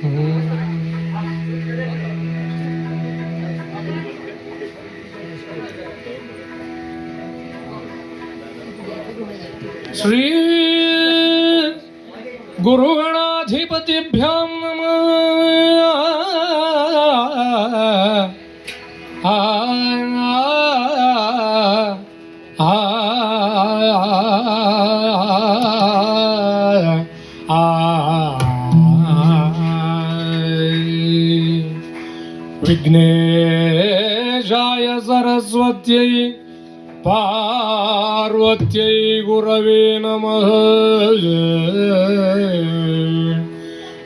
శ్రీ గురుగణాధిపతిభ్యాం నమ ఆ विघ्नेशाय सरस्वत्यै पार्वत्यै गुरवे नमः।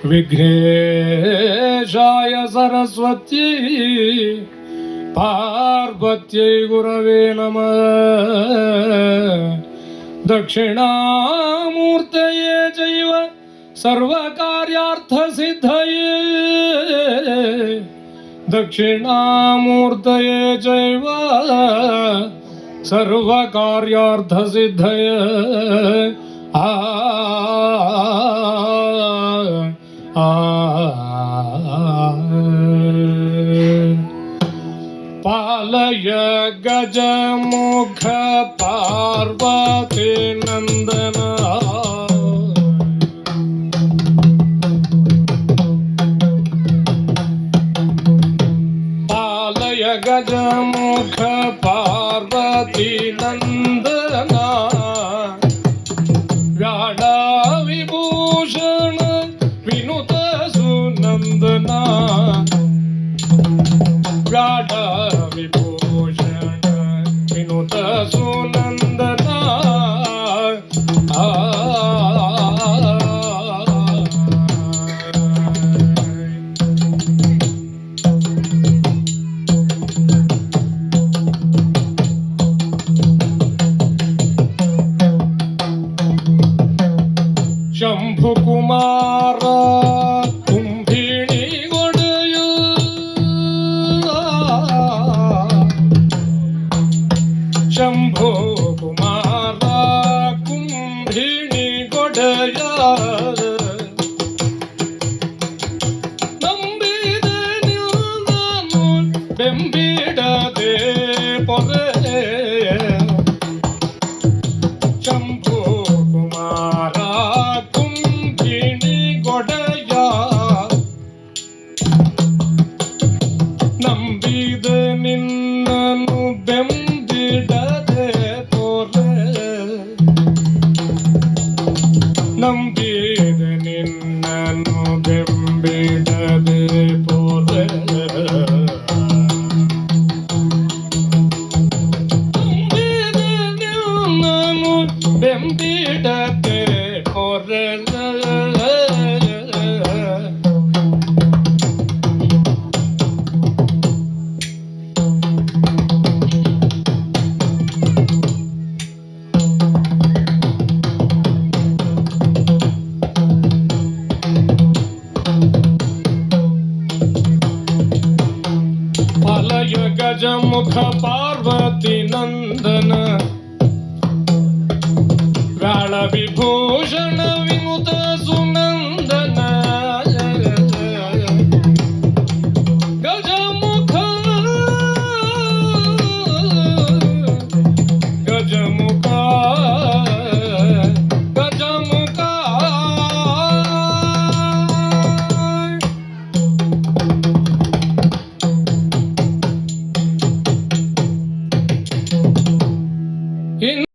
विघ्नेशाय सरस्वत्यै पार्वत्यै गुरवे नमः। दक्षिणामूर्तये चैव सर्वकार्यार्थसिद्धये दक्षिणामूर्तये चैव सर्वकार्यार्थसिद्धय आ आ पालय गजमुख पार्वती नन्दना गजमुख पार्वती नन्दना व्याडा विभूषण विनुत सुनन्दना व्याडा विभूषण विनुत सुनन्दना ശംഭോ കുമാര കുംഭിണി കൊടയ നമ്പിട പൊക ನಂಬಿದ ನಿನ್ನನು ಬೆಂಬಿಡದೆ ಪೋರೆ ನಂಬಿದ ನಿನ್ನನು ಬೆಂಬಿಡದೆ गजमुख पार्वती नंदन व्याळ विभू